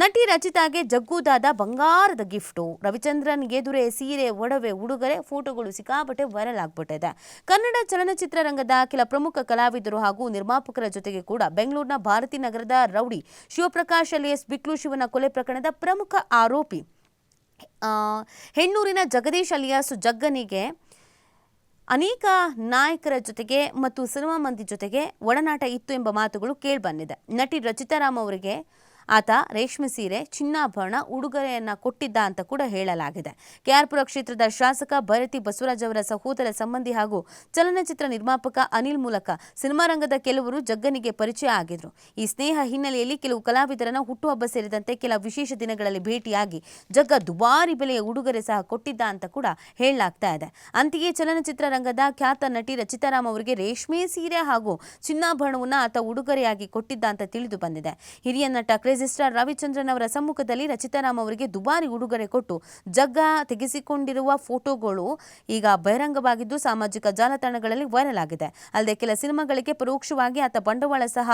ನಟಿ ರಚಿತಾಗೆ ಜಗ್ಗುದಾದ ಬಂಗಾರದ ಗಿಫ್ಟು. ರವಿಚಂದ್ರನ್ ಗೆದುರೆ ಸೀರೆ, ಒಡವೆ, ಉಡುಗೊರೆ, ಫೋಟೋಗಳು ಸಿಕ್ಕಾಪಟ್ಟೆ ವೈರಲ್ ಆಗ್ಬಿಟ್ಟಿದೆ. ಕನ್ನಡ ಚಲನಚಿತ್ರರಂಗದ ಕೆಲ ಪ್ರಮುಖ ಕಲಾವಿದರು ಹಾಗೂ ನಿರ್ಮಾಪಕರ ಜೊತೆಗೆ ಕೂಡ ಬೆಂಗಳೂರಿನ ಭಾರತಿ ನಗರದ ರೌಡಿ ಶಿವಪ್ರಕಾಶ್ ಅಲಿಯಸ್, ಬಿಕ್ಲು ಶಿವನ ಕೊಲೆ ಪ್ರಕರಣದ ಪ್ರಮುಖ ಆರೋಪಿ ಹೆಣ್ಣೂರಿನ ಜಗದೀಶ್ ಅಲಿಯಾಸ್ ಜಗ್ಗನಿಗೆ ಅನೇಕ ನಾಯಕರ ಜೊತೆಗೆ ಮತ್ತು ಸಿನಿಮಾ ಮಂದಿ ಜೊತೆಗೆ ಒಡನಾಟ ಇತ್ತು ಎಂಬ ಮಾತುಗಳು ಕೇಳಿಬಂದಿದೆ ನಟಿ ರಚಿತಾರಾಮ್ ಅವರಿಗೆ ಆತ ರೇಷ್ಮೆ ಸೀರೆ, ಚಿನ್ನಾಭರಣ, ಉಡುಗೊರೆಯನ್ನ ಕೊಟ್ಟಿದ್ದ ಅಂತ ಕೂಡ ಹೇಳಲಾಗಿದೆ. ಕೆಆರ್ಪುರ ಕ್ಷೇತ್ರದ ಶಾಸಕ ಭರತಿ ಬಸವರಾಜ್ ಅವರ ಸಹೋದರ ಸಂಬಂಧಿ ಹಾಗೂ ಚಲನಚಿತ್ರ ನಿರ್ಮಾಪಕ ಅನಿಲ್ ಮೂಲಕ ಸಿನಿಮಾ ರಂಗದ ಕೆಲವರು ಜಗ್ಗನಿಗೆ ಪರಿಚಯ ಆಗಿದ್ರು. ಈ ಸ್ನೇಹ ಹಿನ್ನೆಲೆಯಲ್ಲಿ ಕೆಲವು ಕಲಾವಿದರನ್ನ ಹುಟ್ಟುಹಬ್ಬ ಸೇರಿದಂತೆ ಕೆಲ ವಿಶೇಷ ದಿನಗಳಲ್ಲಿ ಭೇಟಿಯಾಗಿ ಜಗ್ಗ ದುಬಾರಿ ಬೆಲೆಯ ಉಡುಗೊರೆ ಸಹ ಕೊಟ್ಟಿದ್ದ ಅಂತ ಕೂಡ ಹೇಳಲಾಗ್ತಾ ಇದೆ. ಅಂತೆಯೇ ಚಲನಚಿತ್ರ ರಂಗದ ಖ್ಯಾತ ನಟಿ ರಚಿತಾರಾಮ್ ಅವರಿಗೆ ರೇಷ್ಮೆ ಸೀರೆ ಹಾಗೂ ಚಿನ್ನಾಭರಣವನ್ನ ಆತ ಉಡುಗೊರೆಯಾಗಿ ಕೊಟ್ಟಿದ್ದ ಅಂತ ತಿಳಿದು ಬಂದಿದೆ. ಹಿರಿಯ ನಟ ಕ್ರೇಜಿ ಸ್ಟಾರ್ ರವಿಚಂದ್ರನ್ ಅವರ ಸಮ್ಮುಖದಲ್ಲಿ ರಚಿತಾರಾಮ್ ಅವರಿಗೆ ದುಬಾರಿ ಉಡುಗೊರೆ ಕೊಟ್ಟು ಜಗ್ಗ ತೆಗೆಸಿಕೊಂಡಿರುವ ಫೋಟೋಗಳು ಈಗ ಬಹಿರಂಗವಾಗಿದ್ದು ಸಾಮಾಜಿಕ ಜಾಲತಾಣಗಳಲ್ಲಿ ವೈರಲ್ ಆಗಿದೆ. ಅಲ್ಲದೆ ಕೆಲ ಸಿನಿಮಾಗಳಿಗೆ ಪರೋಕ್ಷವಾಗಿ ಆತ ಬಂಡವಾಳ ಸಹ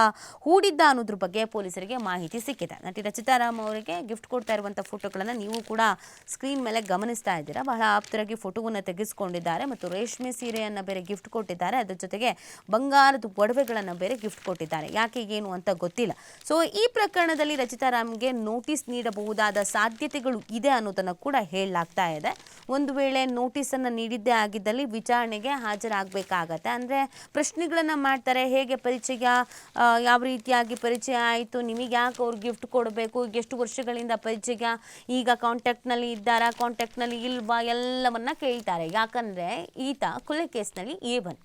ಹೂಡಿದ್ದ ಅನ್ನೋದ್ರ ಬಗ್ಗೆ ಪೊಲೀಸರಿಗೆ ಮಾಹಿತಿ ಸಿಕ್ಕಿದೆ. ನಟಿ ರಚಿತಾರಾಮ್ ಅವರಿಗೆ ಗಿಫ್ಟ್ ಕೊಡ್ತಾ ಇರುವಂಥ ಫೋಟೋಗಳನ್ನು ನೀವು ಕೂಡ ಸ್ಕ್ರೀನ್ ಮೇಲೆ ಗಮನಿಸ್ತಾ ಇದ್ದೀರಾ? ಬಹಳ ಆಪ್ತರಾಗಿ ಫೋಟೋವನ್ನು ತೆಗೆಸಿಕೊಂಡಿದ್ದಾರೆ ಮತ್ತು ರೇಷ್ಮೆ ಸೀರೆಯನ್ನು ಬೇರೆ ಗಿಫ್ಟ್ ಕೊಟ್ಟಿದ್ದಾರೆ. ಅದರ ಜೊತೆಗೆ ಬಂಗಾರದ ಒಡವೆಗಳನ್ನು ಬೇರೆ ಗಿಫ್ಟ್ ಕೊಟ್ಟಿದ್ದಾರೆ. ಯಾಕೆ ಏನು ಅಂತ ಗೊತ್ತಿಲ್ಲ. ಸೊ ಈ ಪ್ರಕರಣದಲ್ಲಿ ರಚಿತಾರಾಮ್ಗೆ ನೋಟಿಸ್ ನೀಡಬಹುದಾದ ಸಾಧ್ಯತೆಗಳು ಇದೆ ಅನ್ನೋದನ್ನು ಕೂಡ ಹೇಳಲಾಗ್ತಾ ಇದೆ. ಒಂದು ವೇಳೆ ನೋಟಿಸನ್ನು ನೀಡಿದ್ದೇ ಆಗಿದ್ದಲ್ಲಿ ವಿಚಾರಣೆಗೆ ಹಾಜರಾಗಬೇಕಾಗತ್ತೆ. ಅಂದರೆ ಪ್ರಶ್ನೆಗಳನ್ನು ಮಾಡ್ತಾರೆ, ಹೇಗೆ ಪರಿಚಯ ಯಾವ ರೀತಿಯಾಗಿ ಪರಿಚಯ ಆಯಿತು, ನಿಮಗೆ ಯಾಕೆ ಅವ್ರು ಗಿಫ್ಟ್ ಕೊಡಬೇಕು, ಎಷ್ಟು ವರ್ಷಗಳಿಂದ ಪರಿಚಯ ಈಗ ಕಾಂಟ್ಯಾಕ್ಟ್ನಲ್ಲಿ ಇದ್ದಾರಾ ಕಾಂಟ್ಯಾಕ್ಟ್ನಲ್ಲಿ ಇಲ್ವಾ, ಎಲ್ಲವನ್ನ ಕೇಳ್ತಾರೆ. ಯಾಕಂದರೆ ಈತ ಕೊಲೆ ಕೇಸ್ನಲ್ಲಿ ಎ ಒನ್.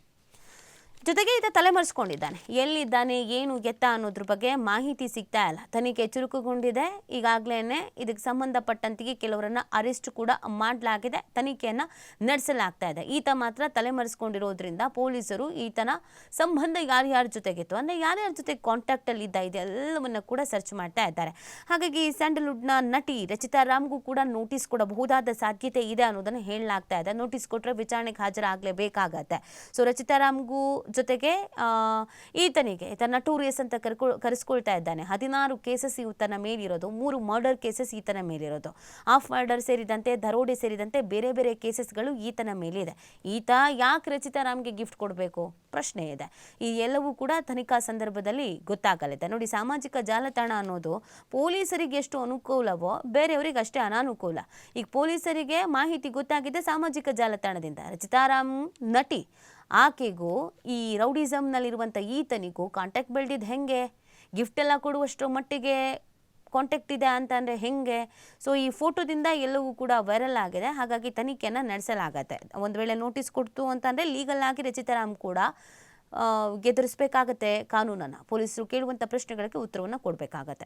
ಜೊತೆಗೆ ಈತ ತಲೆಮರೆಸ್ಕೊಂಡಿದ್ದಾನೆ. ಎಲ್ಲಿದ್ದಾನೆ, ಏನು ಗೆತ್ತ ಅನ್ನೋದ್ರ ಬಗ್ಗೆ ಮಾಹಿತಿ ಸಿಗ್ತಾ ಇಲ್ಲ. ತನಿಖೆ ಚುರುಕುಗೊಂಡಿದೆ. ಈಗಾಗಲೇ ಇದಕ್ಕೆ ಸಂಬಂಧಪಟ್ಟಂತೆಯೇ ಕೆಲವರನ್ನ ಅರೆಸ್ಟ್ ಕೂಡ ಮಾಡಲಾಗಿದೆ. ತನಿಖೆಯನ್ನ ನಡೆಸಲಾಗ್ತಾ ಇದೆ. ಈತ ಮಾತ್ರ ತಲೆಮರೆಸ್ಕೊಂಡಿರೋದ್ರಿಂದ ಪೊಲೀಸರು ಈತನ ಸಂಬಂಧ ಯಾರ್ಯಾರ ಜೊತೆಗಿತ್ತು, ಅಂದರೆ ಯಾರ್ಯಾರ ಜೊತೆ ಕಾಂಟ್ಯಾಕ್ಟಲ್ಲಿ ಇದ್ದ ಇದೆಲ್ಲವನ್ನ ಕೂಡ ಸರ್ಚ್ ಮಾಡ್ತಾ ಇದ್ದಾರೆ. ಹಾಗಾಗಿ ಸ್ಯಾಂಡಲ್ವುಡ್ನ ನಟಿ ರಚಿತಾ ರಾಮ್ಗೂ ಕೂಡ ನೋಟಿಸ್ ಕೊಡಬಹುದಾದ ಸಾಧ್ಯತೆ ಇದೆ ಅನ್ನೋದನ್ನು ಹೇಳಲಾಗ್ತಾ ಇದೆ. ನೋಟಿಸ್ ಕೊಟ್ಟರೆ ವಿಚಾರಣೆಗೆ ಹಾಜರಾಗಲೇಬೇಕಾಗತ್ತೆ. ಸೊ ರಚಿತಾ ರಾಮ್ಗೂ ಜೊತೆಗೆ ಈತನಿಗೆ ತನ್ನ ಟೂರಿಯಸ್ ಅಂತ ಕರ್ಕೊ, ಕರೆಸ್ಕೊಳ್ತಾ ಇದ್ದಾನೆ. ಹದಿನಾರು ಕೇಸಸ್ ಈತನ ಮೇಲಿರೋದು, ಮೂರು ಮರ್ಡರ್ ಕೇಸಸ್ ಈತನ ಮೇಲಿರೋದು. ಆಫ್ ಮರ್ಡರ್ ಸೇರಿದಂತೆ, ದರೋಡೆ ಸೇರಿದಂತೆ ಬೇರೆ ಬೇರೆ ಕೇಸಸ್ಗಳು ಈತನ ಮೇಲಿದೆ. ಈತ ಯಾಕೆ ರಚಿತಾ ರಾಮ್ಗೆ ಗಿಫ್ಟ್ ಕೊಡಬೇಕು? ಪ್ರಶ್ನೆ ಇದೆ. ಈ ಎಲ್ಲವೂ ಕೂಡ ತನಿಖಾ ಸಂದರ್ಭದಲ್ಲಿ ಗೊತ್ತಾಗಲಿದೆ. ನೋಡಿ, ಸಾಮಾಜಿಕ ಜಾಲತಾಣ ಅನ್ನೋದು ಪೊಲೀಸರಿಗೆ ಎಷ್ಟು ಅನುಕೂಲವೋ, ಬೇರೆಯವರಿಗೆ ಅಷ್ಟೇ ಅನಾನುಕೂಲ. ಈಗ ಪೊಲೀಸರಿಗೆ ಮಾಹಿತಿ ಗೊತ್ತಾಗಿದೆ ಸಾಮಾಜಿಕ ಜಾಲತಾಣದಿಂದ. ರಚಿತಾರಾಮ್ ನಟಿ. ಆಕೆಗೂ ಈ ರೌಡಿಸಮ್ನಲ್ಲಿರುವಂಥ ಈತನಿಗೂ ಕಾಂಟ್ಯಾಕ್ಟ್ ಬೆಳೆದಿದ್ದು ಹೆಂಗೆ? ಗಿಫ್ಟ್ ಎಲ್ಲ ಕೊಡುವಷ್ಟರ ಮಟ್ಟಿಗೆ ಕಾಂಟ್ಯಾಕ್ಟ್ ಇದೆ ಅಂತ ಅಂದರೆ ಹೆಂಗೆ? ಸೊ ಈ ಫೋಟೋದಿಂದ ಎಲ್ಲವೂ ಕೂಡ ವೈರಲ್ ಆಗಿದೆ. ಹಾಗಾಗಿ ತನಿಖೆಯನ್ನು ನಡೆಸಲಾಗತ್ತೆ. ಒಂದು ವೇಳೆ ನೋಟಿಸ್ ಕೊಡ್ತು ಅಂತಂದರೆ ಲೀಗಲ್ ಆಗಿ ರಚಿತಾರಾಮ್ ಕೂಡ ಆ, ಎದುರಿಸ್ಬೇಕಾಗತ್ತೆ ಕಾನೂನನ್ನು. ಪೊಲೀಸರು ಕೇಳುವಂಥ ಪ್ರಶ್ನೆಗಳಿಗೆ ಉತ್ತರವನ್ನು ಕೊಡಬೇಕಾಗತ್ತೆ.